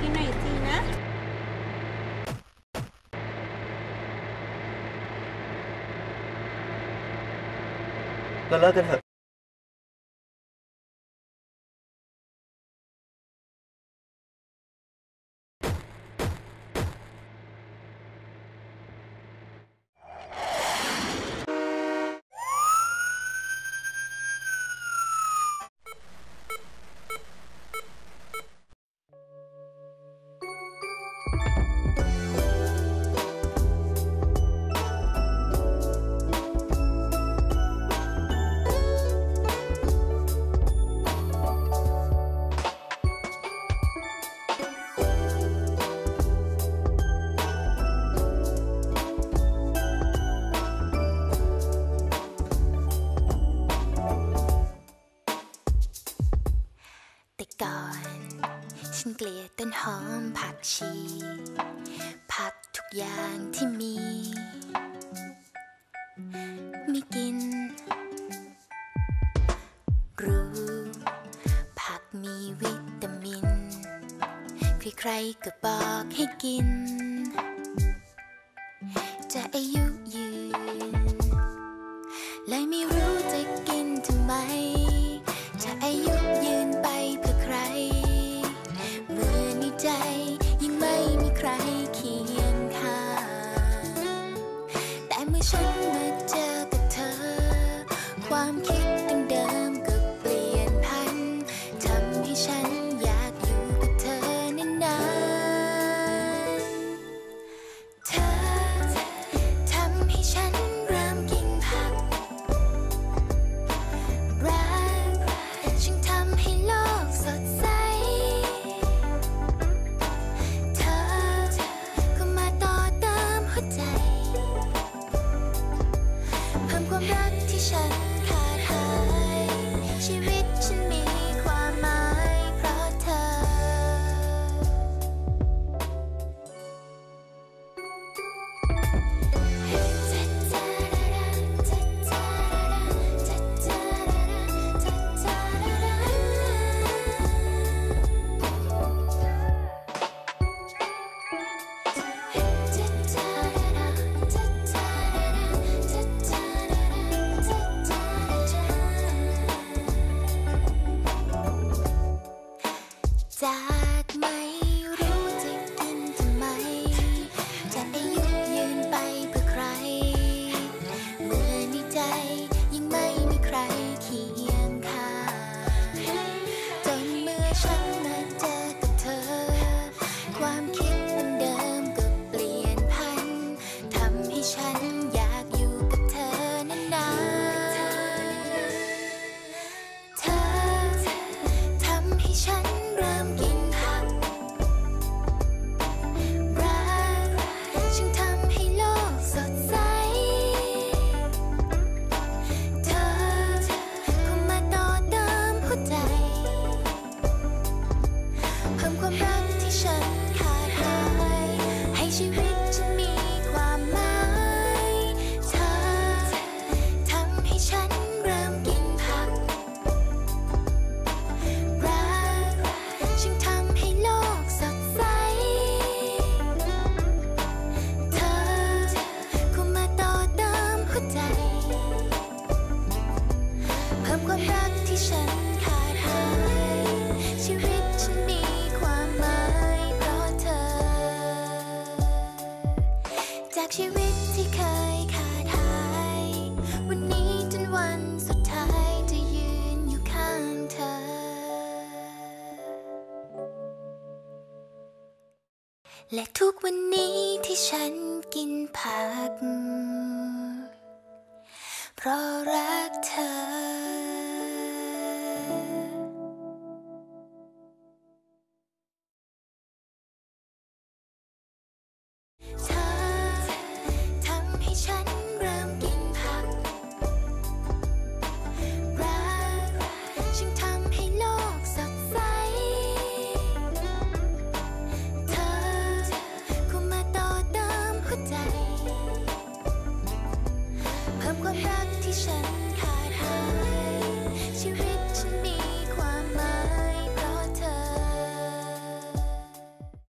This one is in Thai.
กินไหนจีนะ เรเลิกกันเถอะ แต่ก่อน ฉันเกลียดต้นหอมผักชี ผักทุกอย่างที่มี ไม่กิน รู้ ผักมีวิตามิน ใครๆก็บอกให้กิน 谁？ และทุกวันนี้ที่ฉันกินผัก เพราะรักเธอ